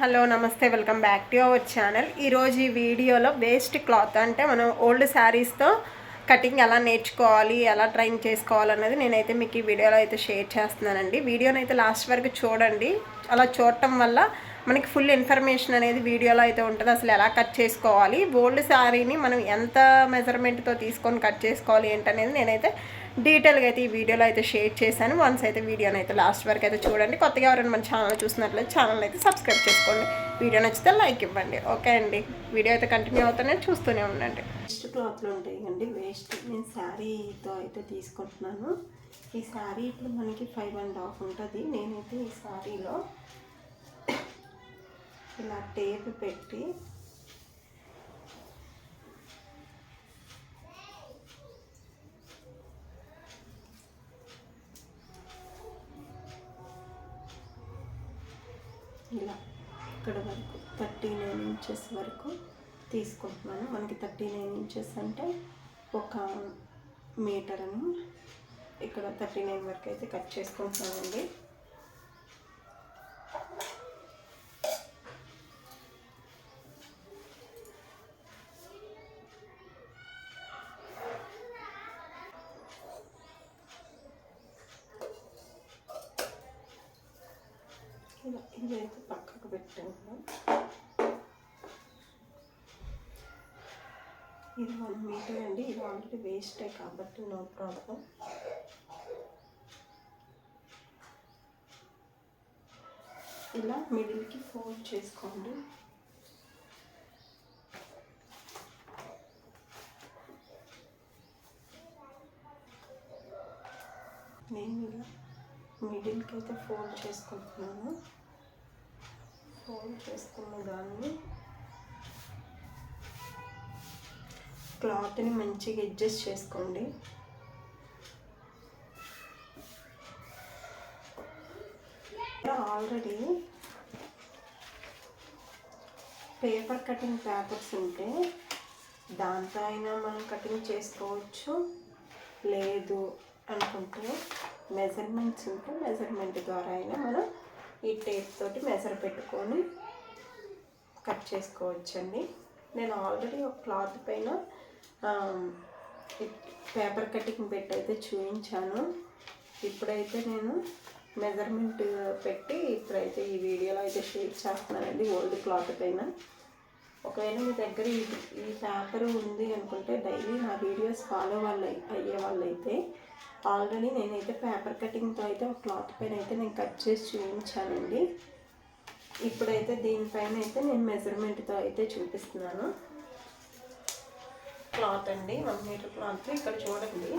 Hello నమస్తే welcome back to our channel. ఈరోజు ఈ వీడియోలో వేస్ట్ క్లాత్ అంటే మనం ఓల్డ్ శారీస్తో కటింగ్ ఎలా నేర్చుకోవాలి ఎలా ట్రైన్ చేసుకోవాలన్నది నేనైతే మీకు ఈ వీడియోలో అయితే షేర్ చేస్తున్నానండి. వీడియోని అయితే లాస్ట్ వరకు చూడండి. అలా చూడటం వల్ల మనకి ఫుల్ ఇన్ఫర్మేషన్ అనేది వీడియోలో అయితే ఉంటుంది. అసలు ఎలా కట్ చేసుకోవాలి ఓల్డ్ శారీని మనం ఎంత మెజర్మెంట్తో తీసుకొని కట్ చేసుకోవాలి ఏంటనేది నేనైతే డీటెయిల్గా అయితే ఈ వీడియోలో అయితే షేర్ చేశాను. వన్స్ అయితే వీడియోని అయితే లాస్ట్ వరకు అయితే చూడండి. కొత్తగా ఎవరైనా మన ఛానల్ చూసినట్లయితే ఛానల్ అయితే సబ్స్క్రైబ్ చేసుకోండి. వీడియో నచ్చితే లైక్ ఇవ్వండి. ఓకే అండి. వీడియో అయితే కంటిన్యూ అవుతానే చూస్తూనే ఉండండి. వేస్ట్ క్లాత్లు ఉంటాయి అండి వేస్ట్ నేను శారీతో అయితే తీసుకుంటున్నాను. ఈ శారీ ఇప్పుడు మనకి ఫైవ్ అండ్ హాఫ్ ఉంటుంది. నేనైతే ఈ శారీలో ఇలా టేప్ పెట్టి ఇక్కడ వరకు థర్టీ నైన్ ఇంచెస్ వరకు తీసుకుంటున్నాను. మనకి థర్టీ నైన్ ఇంచెస్ అంటే ఒక మీటర్ను ఇక్కడ థర్టీ నైన్ వరకు అయితే కట్ చేసుకుంటున్నానండి. ఇలా ఇదైతే పక్కకు పెట్టాను ఇది వన్ మీటర్ అండి. ఇది ఆల్రెడీ వేస్టే కాబట్టి నో ప్రాబ్లం. ఇలా మిడిల్కి ఫోల్డ్ చేసుకోండి. నేను ఇలా మిడిల్కి అయితే ఫోల్డ్ చేసుకుంటున్నాను. ఫోల్డ్ చేసుకున్న దాన్ని క్లాత్ని మంచిగా అడ్జస్ట్ చేసుకోండి. ఆల్రెడీ పేపర్ కటింగ్ పేపర్స్ ఉంటే దాంతో అయినా మనం కటింగ్ చేసుకోవచ్చు. లేదు అనుకుంటే మెజర్మెంట్స్ ఉంటే మెజర్మెంట్ ద్వారా అయినా మనం ఈ టేప్ తోటి మెజర్ పెట్టుకొని కట్ చేసుకోవచ్చండి. నేను ఆల్రెడీ ఒక క్లాత్ పైన పేపర్ కటింగ్ పెట్టి అయితే చూపించాను ఇప్పుడైతే నేను మెజర్మెంట్ పెట్టి ఇప్పుడైతే ఈ వీడియోలో అయితే షేర్ చేస్తున్నానండి ఓల్డ్ క్లాత్ పైన. ఒకవేళ మీ దగ్గర ఈ ఈ పేపర్ ఉంది అనుకుంటే డైలీ నా వీడియోస్ ఫాలో వాళ్ళు అయ్యే వాళ్ళు అయితే ఆల్రెడీ నేనైతే పేపర్ కటింగ్తో అయితే ఒక క్లాత్ పైన అయితే నేను కట్ చేసి చూపించానండి. ఇప్పుడైతే దీనిపైన అయితే నేను మెజర్మెంట్తో అయితే చూపిస్తున్నాను. క్లాత్ అండి వన్ మీటర్ క్లాత్ ఇక్కడ చూడండి.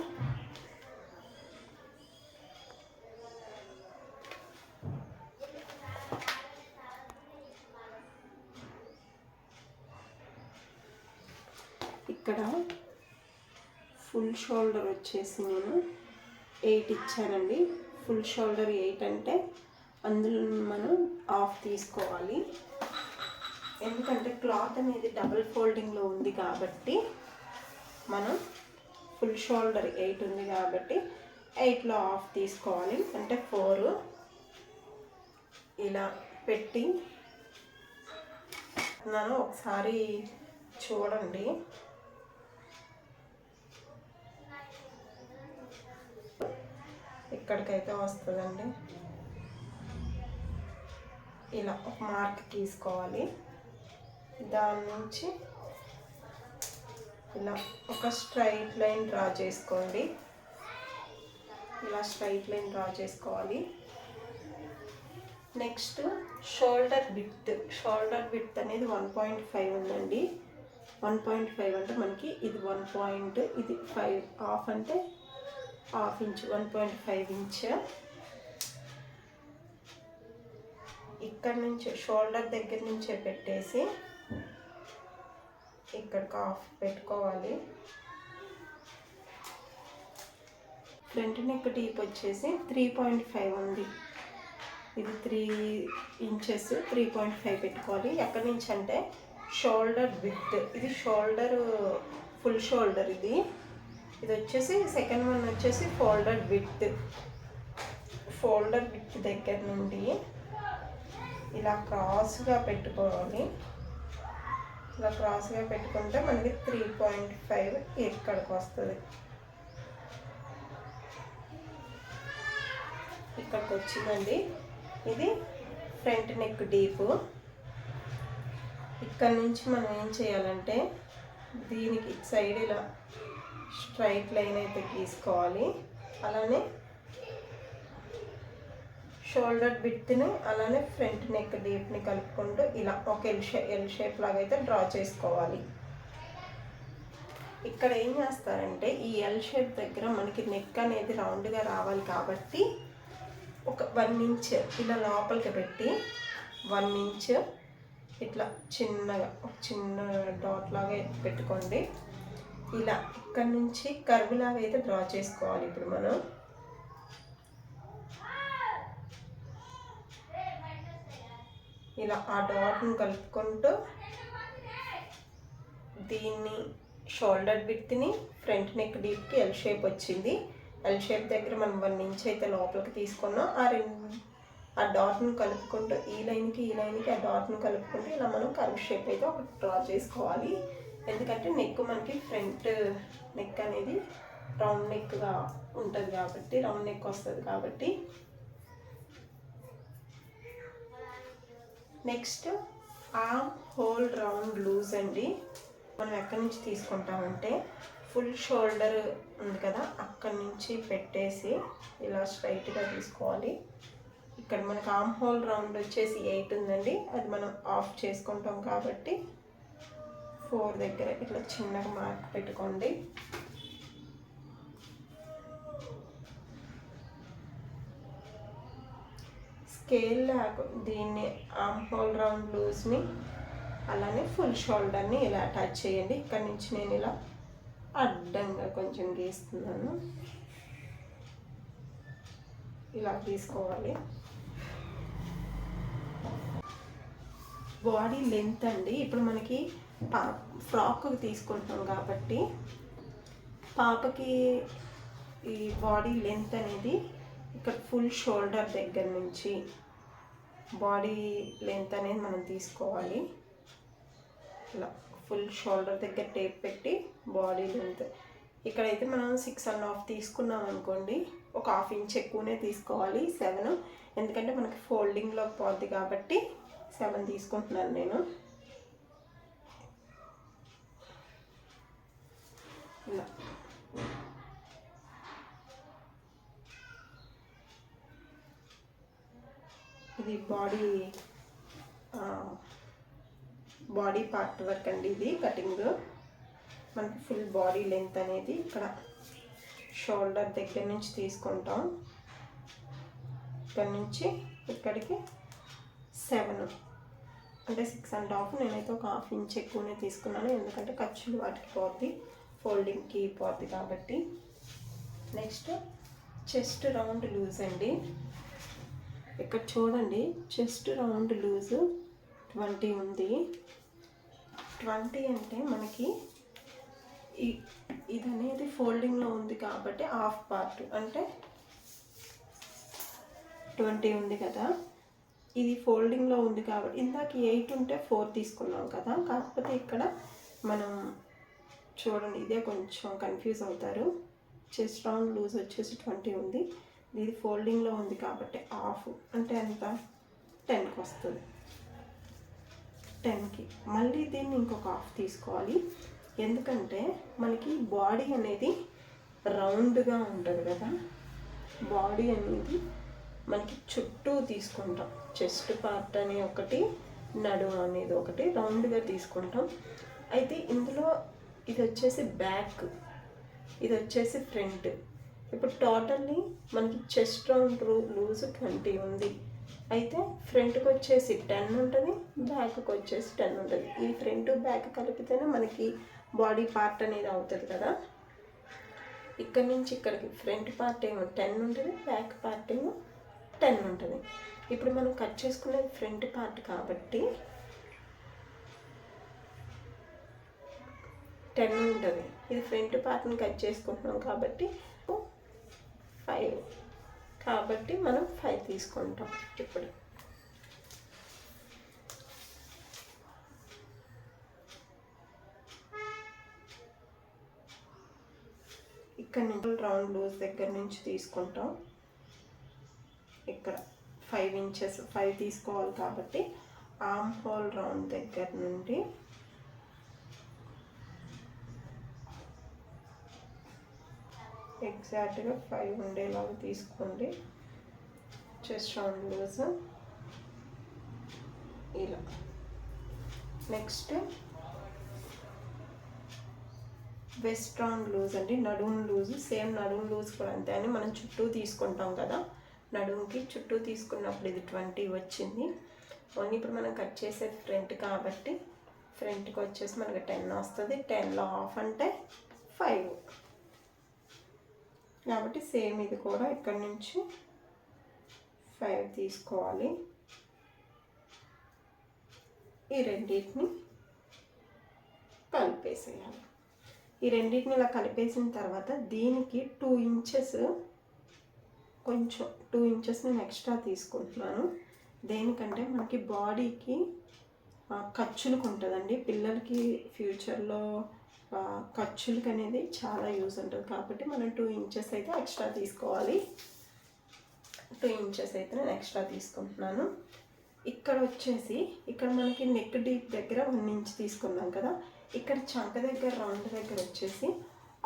ఇక్కడ ఫుల్ షోల్డర్ వచ్చేసి నేను ఎయిట్ ఇచ్చానండి ఫుల్ షోల్డర్ ఎయిట్ అంటే అందులో మనం ఆఫ్ తీసుకోవాలి. ఎందుకంటే క్లాత్ అనేది డబుల్ ఫోల్డింగ్లో ఉంది కాబట్టి మనం ఫుల్ షోల్డర్ ఎయిట్ ఉంది కాబట్టి ఎయిట్లో ఆఫ్ తీసుకోవాలి. అంటే ఫోర్ ఇలా పెట్టి నన్ను ఒకసారి చూడండి. ఇక్కడికైతే వస్తుందండి. ఇలా ఒక మార్క్ తీసుకోవాలి. దాని నుంచి ఇలా ఒక స్ట్రైట్ లైన్ డ్రా చేసుకోండి. ఇలా స్ట్రైట్ లైన్ డ్రా చేసుకోవాలి. Next shoulder width shoulder width అనేది వన్ పాయింట్ ఫైవ్ ఉందండి. వన్ పాయింట్ ఫైవ్ అంటే మనకి ఇది వన్ పాయింట్ ఇది ఫైవ్ హాఫ్ అంటే half inch one point five inch. ఇక్కడ నుంచి షోల్డర్ దగ్గర నుంచే పెట్టేసి ఇక్కడికి హాఫ్ పెట్టుకోవాలి. ఫ్రంట్ నెక్ డీప్ వచ్చేసి త్రీ పాయింట్ ఫైవ్ ఉంది. ఇది three inches three point five పెట్టుకోవాలి. ఎక్కడి నుంచి అంటే షోల్డర్ విత్ ఇది షోల్డర్ ఫుల్ షోల్డర్ ఇది. ఇది వచ్చేసి సెకండ్ వన్ వచ్చేసి ఫోల్డర్ విత్ ఫోల్డర్ విత్ దగ్గర నుండి ఇలా క్రాస్గా పెట్టుకోవాలి ఇలా క్రాస్గా పెట్టుకుంటే మనకి త్రీ పాయింట్ ఫైవ్ ఇక్కడికి వస్తుంది. ఇక్కడికి వచ్చిందండి ఇది ఫ్రంట్ నెక్ డీప్ ఇక్కడ నుంచి మనం ఏం చేయాలంటే దీనికి సైడ్ ఇలా స్ట్రైట్ లైన్ అయితే గీసుకోవాలి. అలానే షోల్డర్ బిట్ని అలానే ఫ్రంట్ నెక్ డీప్ని కలుపుకుంటూ ఇలా ఒక ఎల్ షే ఎల్ షేప్ లాగా అయితే డ్రా చేసుకోవాలి. ఇక్కడ ఏం చేస్తారంటే ఈ ఎల్ షేప్ దగ్గర మనకి నెక్ అనేది రౌండ్గా రావాలి కాబట్టి ఒక వన్ ఇంచ్ ఇలా లోపలికి పెట్టి వన్ ఇంచ్ ఇట్లా చిన్నగా చిన్న డాట్ లాగా పెట్టుకోండి. ఇలా ఇక్కడ నుంచి కర్వ్ లాగా అయితే డ్రా చేసుకోవాలి ఇప్పుడు మనం. ఇలా ఆ డాట్ను కలుపుకుంటూ దీన్ని షోల్డర్ బిట్ని ఫ్రంట్ నెక్ డీప్కి ఎల్ షేప్ వచ్చింది. ఎల్ షేప్ దగ్గర మనం వన్ ఇంచ్ అయితే లోపలికి తీసుకున్నాం. ఆ రెండు ఆ డాట్ను కలుపుకుంటూ ఈ లైన్కి ఈ లైన్కి ఆ డాట్ను కలుపుకుంటూ ఇలా మనం కర్వ్ షేప్ అయితే ఒకటి డ్రా చేసుకోవాలి. ఎందుకంటే నెక్ మనకి ఫ్రంట్ నెక్ అనేది రౌండ్ నెక్గా ఉంటుంది కాబట్టి రౌండ్ నెక్ వస్తుంది కాబట్టి. Next arm hole round loose అండి. మనం ఎక్కడి నుంచి తీసుకుంటామంటే ఫుల్ షోల్డర్ ఉంది కదా అక్కడి నుంచి పెట్టేసి ఇలా స్ట్రైట్గా తీసుకోవాలి. ఇక్కడ మనకు ఆర్మ్ హోల్ రౌండ్ వచ్చేసి ఎయిట్ ఉందండి. అది మనం ఆఫ్ చేసుకుంటాం కాబట్టి ఫోర్ దగ్గర ఇట్లా చిన్నగా మార్క్ పెట్టుకోండి. స్కేల్ లేక దీన్ని ఆమ్ హోల్ రౌండ్ లూజ్ని అలానే ఫుల్ షోల్డర్ని ఇలా అటాచ్ చేయండి. ఇక్కడ నుంచి నేను ఇలా అడ్డంగా కొంచెం గీస్తున్నాను. ఇలా తీసుకోవాలి బాడీ లెంత్ అండి. ఇప్పుడు మనకి పా ఫ్రాక్ తీసుకుంటున్నాం కాబట్టి పాపకి ఈ బాడీ లెంత్ అనేది ఇక్కడ ఫుల్ షోల్డర్ దగ్గర నుంచి బాడీ లెంత్ అనేది మనం తీసుకోవాలి. ఇలా ఫుల్ షోల్డర్ దగ్గర టేప్ పెట్టి బాడీ లెంత్ ఇక్కడైతే మనం సిక్స్ అండ్ హాఫ్ తీసుకున్నాం అనుకోండి ఒక హాఫ్ ఇంచ్ ఎక్కువనే తీసుకోవాలి సెవెన్. ఎందుకంటే మనకి ఫోల్డింగ్లో పోద్ది కాబట్టి సెవెన్ తీసుకుంటున్నాను నేను. ఇలా ఇది బాడీ బాడీ పార్ట్ వర్క్ అండి ఇది కటింగ్ మనకి ఫుల్ బాడీ లెంత్ అనేది ఇక్కడ షోల్డర్ దగ్గర నుంచి తీసుకుంటాం. ఇక్కడ నుంచి ఇక్కడికి సెవెన్ అంటే సిక్స్ అండ్ హాఫ్ నేనైతే ఒక హాఫ్ ఇంచ్ ఎక్కువనే తీసుకున్నాను ఎందుకంటే ఖర్చులు వాటికి పోద్ది ఫోల్డింగ్కి పోద్ది కాబట్టి. నెక్స్ట్ చెస్ట్ రౌండ్ లూజ్ అండి. ఇక్కడ చూడండి చెస్ట్ రౌండ్ లూజ్ ట్వంటీ ఉంది. ట్వంటీ అంటే మనకి ఇది అనేది ఫోల్డింగ్లో ఉంది కాబట్టి హాఫ్ పార్ట్ అంటే ట్వంటీ ఉంది కదా. ఇది ఫోల్డింగ్లో ఉంది కాబట్టి ఇందాక ఎయిట్ ఉంటే ఫోర్ తీసుకున్నాం కదా. కాకపోతే ఇక్కడ మనం చూడండి ఇదే కొంచెం కన్ఫ్యూజ్ అవుతారు. చెస్ట్ రౌండ్ లూజ్ వచ్చేసి ట్వంటీ ఉంది. ఇది ఫోల్డింగ్లో ఉంది కాబట్టి హాఫ్ అంటే ఎంత? టెన్కి వస్తుంది. టెన్కి మళ్ళీ దీన్ని ఇంకొక హాఫ్ తీసుకోవాలి. ఎందుకంటే మనకి బాడీ అనేది రౌండ్గా ఉంటుంది కదా. బాడీ అనేది మనకి చుట్టూ తీసుకుంటాం. చెస్ట్ పార్ట్ అనే ఒకటి నడుము అనేది ఒకటి రౌండ్గా తీసుకుంటాం. అయితే ఇందులో ఇది వచ్చేసి బ్యాక్ ఇది వచ్చేసి ఫ్రంట్. ఇప్పుడు టోటల్లీ మనకి చెస్ట్ రౌండ్ లూజ్ ట్వంటీ ఉంది. అయితే ఫ్రంట్కి వచ్చేసి టెన్ ఉంటుంది బ్యాక్కి వచ్చేసి టెన్ ఉంటుంది. ఈ ఫ్రంట్ బ్యాక్ కలిపితేనే మనకి బాడీ పార్ట్ అనేది అవుతుంది కదా. ఇక్కడ నుంచి ఇక్కడికి ఫ్రంట్ పార్ట్ ఏమో టెన్ ఉంటుంది బ్యాక్ పార్ట్ ఏమో టెన్ ఉంటుంది. ఇప్పుడు మనం కట్ చేసుకునేది ఫ్రంట్ పార్ట్ కాబట్టి టెన్ ఉంటుంది. ఇది ఫ్రంట్ పార్ట్ని కట్ చేసుకుంటున్నాం కాబట్టి ఫైవ్. కాబట్టి మనం ఫైవ్ తీసుకుంటాం ఇప్పుడు. ఇక్కడ నుంచి రౌండ్ లూజ్ దగ్గర నుంచి తీసుకుంటాం. ఇక్కడ ఫైవ్ ఇంచెస్ ఫైవ్ తీసుకోవాలి కాబట్టి ఆమ్ హోల్ రౌండ్ దగ్గర నుండి ఎగ్జాక్ట్గా ఫైవ్ ఉండేలాగా తీసుకోండి. చెస్ట్ రౌండ్ లూజ్ ఇలా. నెక్స్ట్ వెస్ట్ రౌండ్ లూజ్ అండి నడుము లూజ్ సేమ్ నడుము లూజ్ కూడా అంతే అని మనం చుట్టూ తీసుకుంటాం కదా నడుముకి చుట్టూ తీసుకున్నప్పుడు ఇది ట్వంటీ వచ్చింది. ఓన్లీ ఇప్పుడు మనం కట్ చేసే ఫ్రంట్ కాబట్టి ఫ్రంట్కి వచ్చేసి మనకి టెన్ వస్తుంది. టెన్లో హాఫ్ అంటే ఫైవ్. కాబట్టి సేమ్ ఇది కూడా ఇక్కడ నుంచి ఫైవ్ తీసుకోవాలి. ఈ రెండింటిని కలిపేసేయాలి. ఈ రెండింటిని ఇలా కలిపేసిన తర్వాత దీనికి టూ ఇంచెస్ కొంచెం టూ ఇంచెస్ నేను ఎక్స్ట్రా తీసుకుంటున్నాను. దేనికంటే మనకి బాడీకి ఖర్చులకు ఉంటుందండి. పిల్లలకి ఫ్యూచర్లో ఖర్చులకి అనేది చాలా యూజ్ ఉంటుంది. కాబట్టి మనం టూ ఇంచెస్ అయితే ఎక్స్ట్రా తీసుకోవాలి. టూ ఇంచెస్ అయితే నేను ఎక్స్ట్రా తీసుకుంటున్నాను. ఇక్కడ వచ్చేసి ఇక్కడ మనకి నెక్ డీప్ దగ్గర వన్ ఇంచ్ తీసుకున్నాం కదా. ఇక్కడ చంక దగ్గర రౌండ్ దగ్గర వచ్చేసి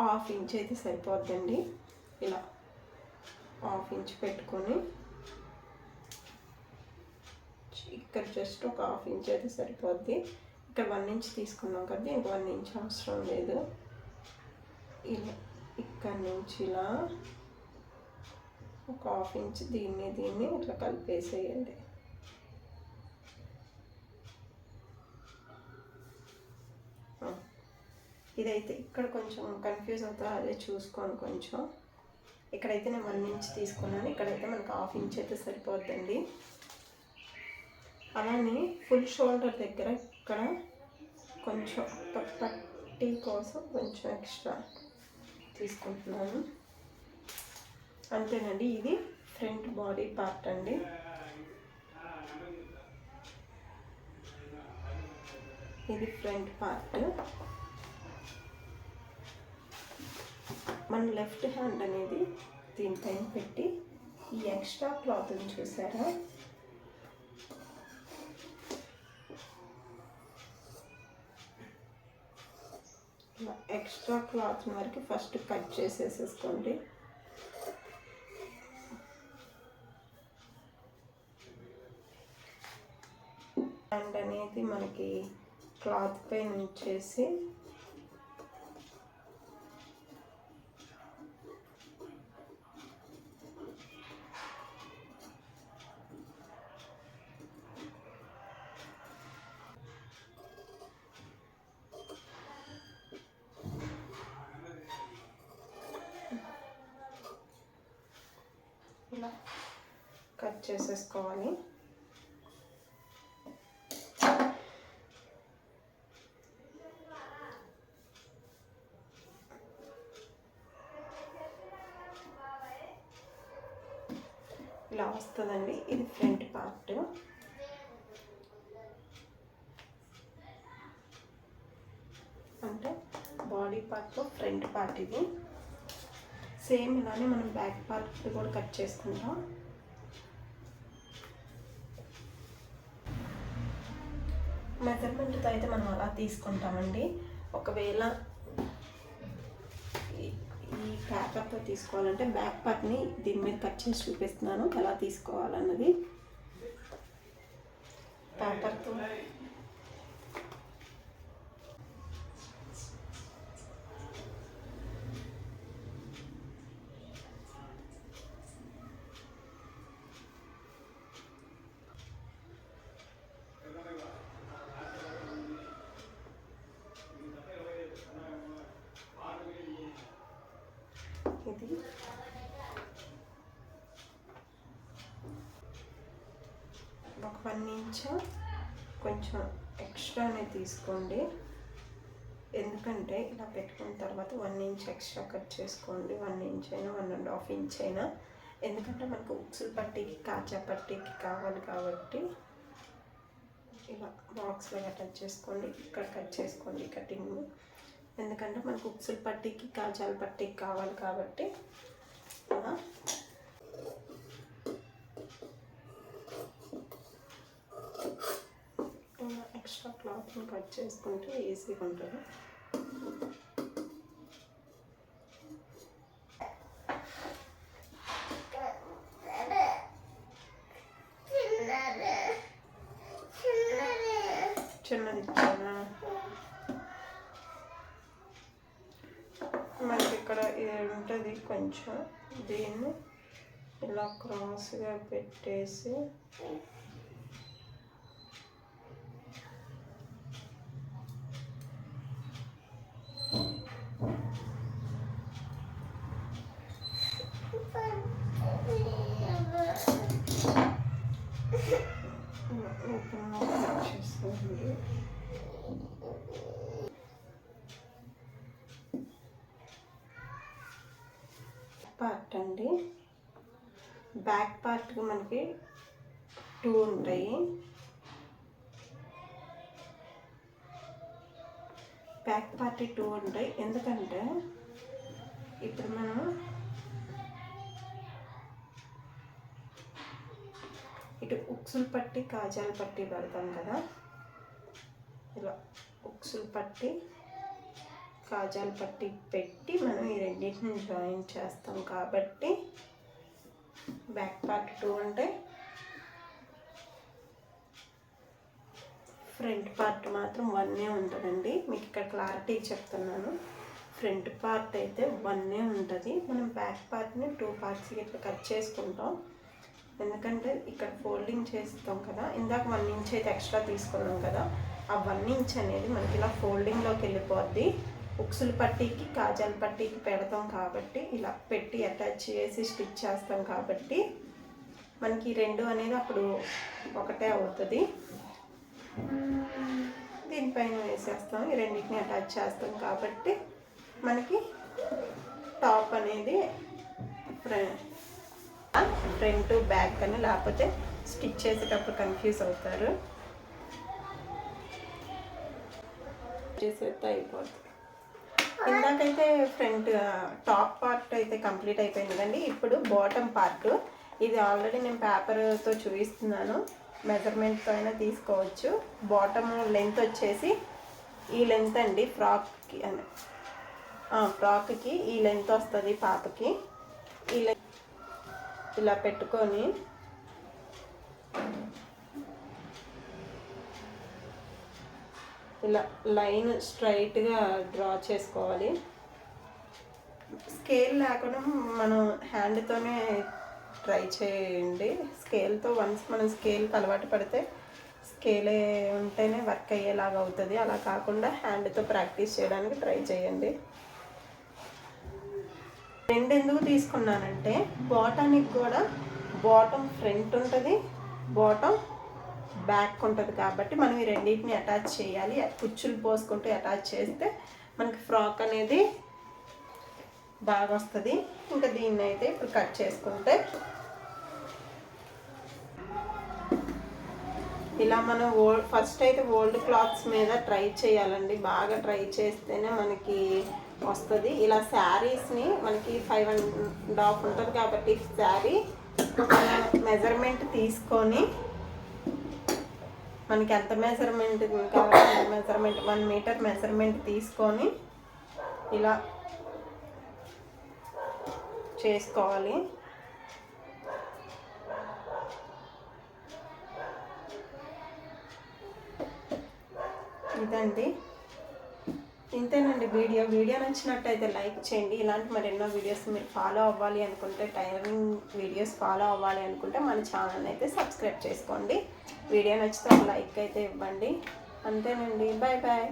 హాఫ్ ఇంచ్ అయితే సరిపోద్దండి. ఇలా హాఫ్ ఇంచ్ పెట్టుకొని ఇక్కడ జస్ట్ ఒక హాఫ్ ఇంచ్ అయితే సరిపోద్ది. ఇక్కడ వన్ ఇంచ్ తీసుకున్నాం కదా ఇంక వన్ ఇంచ్ అవసరం లేదు. ఇలా ఇక్కడ నుంచి ఇలా ఒక హాఫ్ ఇంచ్ దీన్ని దీన్ని ఇట్లా కలిపేసేయండి. ఇదైతే ఇక్కడ కొంచెం కన్ఫ్యూజ్ అవుతా అదే చూసుకోండి కొంచెం. ఇక్కడైతే నేను వన్ ఇంచ్ తీసుకున్నాను ఇక్కడైతే మనకు హాఫ్ ఇంచ్ అయితే సరిపోద్దండి. అలానే ఫుల్ షోల్డర్ దగ్గర ఇక్కడ కొంచెం పట్టి కోసం కొంచెం ఎక్స్ట్రా తీసుకుంటున్నాను. అంతేనండి ఇది ఫ్రంట్ బాడీ పార్ట్ అండి. ఇది ఫ్రంట్ పార్ట్. మన లెఫ్ట్ హ్యాండ్ అనేది దీనిపైన పెట్టి ఈ ఎక్స్ట్రా క్లాత్ని చూసారా? ఎక్స్ట్రా క్లాత్ వరకు ఫస్ట్ కట్ చేసేసేసుకోండి. అండ్ అనేది మనకి క్లాత్ పైన ఉంచేసి ఇలా వస్తుందండి ఇది ఫ్రంట్ పార్ట్. అంటే బాడీ పార్ట్లో ఫ్రంట్ పార్ట్ ఇది. సేమ్ ఇలానే మనం బ్యాక్ పార్ట్ కూడా కట్ చేసుకుంటాం మెజర్మెంట్తో అయితే మనం అలా తీసుకుంటామండి. ఒకవేళ పేపర్తో తీసుకోవాలంటే బ్యాక్ పార్ట్ని దీని మీద కట్ చేసి చూపిస్తున్నాను ఎలా తీసుకోవాలన్నది. పేపర్తో ఒక వన్ ఇంచ్ కొంచెం ఎక్స్ట్రానే తీసుకోండి. ఎందుకంటే ఇలా పెట్టుకున్న తర్వాత వన్ ఇంచ్ ఎక్స్ట్రా కట్ చేసుకోండి. వన్ ఇంచ్ అయినా వన్ అండ్ హాఫ్ ఇంచ్ అయినా. ఎందుకంటే మనకు ఉక్సులు పట్టీకి కాచా పట్టీకి కావాలి కాబట్టి ఇలా బాక్స్లో కట్ చేసుకోండి. ఇక్కడ కట్ చేసుకోండి కటింగ్. ఎందుకంటే మనకు ఉక్సులు పట్టీకి కాజాల పట్టీకి కావాలి కాబట్టి ఇలా ఎక్స్ట్రా క్లాత్ని కట్ చేసుకుంటే ఈజీగా ఉంటుంది. చిన్నది ఇచ్చానా? మనకి ఇక్కడ ఇది ఉంటుంది కొంచెం దీన్ని ఇలా క్రాస్గా పెట్టేసి ఓపెన్ పార్ట్ అండి బ్యాక్ పార్ట్కి మనకి టూ ఉంటాయి. బ్యాక్ పార్ట్ టూ ఉంటాయి. ఎందుకంటే ఇప్పుడు మనం ఉక్సులు పట్టి కాజాలు పట్టి పెడతాం కదా. ఇలా ఉక్సులు పట్టి కాజాలు పట్టి పెట్టి మనం ఈ రెండింటిని జాయిన్ చేస్తాం కాబట్టి బ్యాక్ పార్ట్ టూ అంటే ఫ్రంట్ పార్ట్ మాత్రం వన్నే ఉంటుందండి. మీకు ఇక్కడ క్లారిటీ చెప్తున్నాను. ఫ్రంట్ పార్ట్ అయితే వన్నే ఉంటుంది. మనం బ్యాక్ పార్ట్ని టూ పార్ట్స్ ఇట్లా కట్ చేసుకుంటాం. ఎందుకంటే ఇక్కడ ఫోల్డింగ్ చేస్తాం కదా ఇందాక వన్ ఇంచ్ అయితే ఎక్స్ట్రా తీసుకున్నాం కదా ఆ వన్ ఇంచ్ అనేది మనకి ఇలా ఫోల్డింగ్లోకి వెళ్ళిపోద్ది. ఉక్సులు పట్టీకి కాజాల పట్టీకి పెడతాం కాబట్టి ఇలా పెట్టి అటాచ్ చేసి స్టిచ్ చేస్తాం కాబట్టి మనకి రెండు అనేది అప్పుడు ఒకటే అవుతుంది. దీనిపైన వేసేస్తాం ఈ రెండింటిని అటాచ్ చేస్తాం కాబట్టి మనకి టాప్ అనేది ఫ్రంట్ బ్యాక్ అని లేకపోతే స్టిచ్ చేసేటప్పుడు కన్ఫ్యూజ్ అవుతారు. చేసేస్తే అయిపోతుంది ఇందాకైతే ఫ్రంట్ టాప్ పార్ట్ అయితే కంప్లీట్ అయిపోయింది కదండి. ఇప్పుడు బాటమ్ పార్ట్. ఇది ఆల్రెడీ నేను పేపర్తో చూపిస్తున్నాను. మెజర్మెంట్తో అయినా తీసుకోవచ్చు. బాటమ్ లెంత్ వచ్చేసి ఈ లెంత్ అండి ఫ్రాక్కి అని ఫ్రాక్కి ఈ లెంత్ వస్తుంది పాపకి ఈ లెంత్ ఇలా పెట్టుకొని ఇలా లైన్ స్ట్రైట్గా డ్రా చేసుకోవాలి. స్కేల్ లేకుండా మనం హ్యాండ్తోనే ట్రై చేయండి. స్కేల్తో వన్స్ మనం స్కేల్కి అలవాటు పడితే స్కేలే ఉంటేనే వర్క్ అయ్యేలాగా అవుతుంది. అలా కాకుండా హ్యాండ్తో ప్రాక్టీస్ చేయడానికి ట్రై చేయండి. రెండు ఎందుకు తీసుకున్నానంటే బాటానికి కూడా బాటమ్ ఫ్రంట్ ఉంటుంది బాటమ్ బ్యాక్ ఉంటుంది కాబట్టి మనం ఈ రెండింటిని అటాచ్ చేయాలి. కుచ్చులు పోసుకుంటూ అటాచ్ చేస్తే మనకి ఫ్రాక్ అనేది బాగా వస్తుంది. ఇంకా దీన్ని అయితే ఇప్పుడు కట్ చేసుకుంటే ఇలా మనం ఓల్డ్ ఫస్ట్ అయితే ఓల్డ్ క్లాత్స్ మీద ట్రై చేయాలండి. బాగా ట్రై చేస్తేనే మనకి వస్తుంది. ఇలా శారీస్ని మనకి ఫైవ్ అండ్ హాఫ్ ఉంటుంది కాబట్టి శారీ మెజర్మెంట్ తీసుకొని మనకి ఎంత మెజర్మెంట్ కావాలి మెజర్మెంట్ వన్ మీటర్ మెజర్మెంట్ తీసుకొని ఇలా చేసుకోవాలి. ఇదండి. ఇంతేనండి వీడియో. వీడియో నచ్చినట్టయితే లైక్ చేయండి. ఇలాంటి మరెన్నో వీడియోస్ మీరు ఫాలో అవ్వాలి అనుకుంటే టైలరింగ్ వీడియోస్ ఫాలో అవ్వాలి అనుకుంటే మన ఛానల్ అయితే సబ్స్క్రైబ్ చేసుకోండి. వీడియో నచ్చితే ఒక లైక్ అయితే ఇవ్వండి. అంతేనండి. Bye bye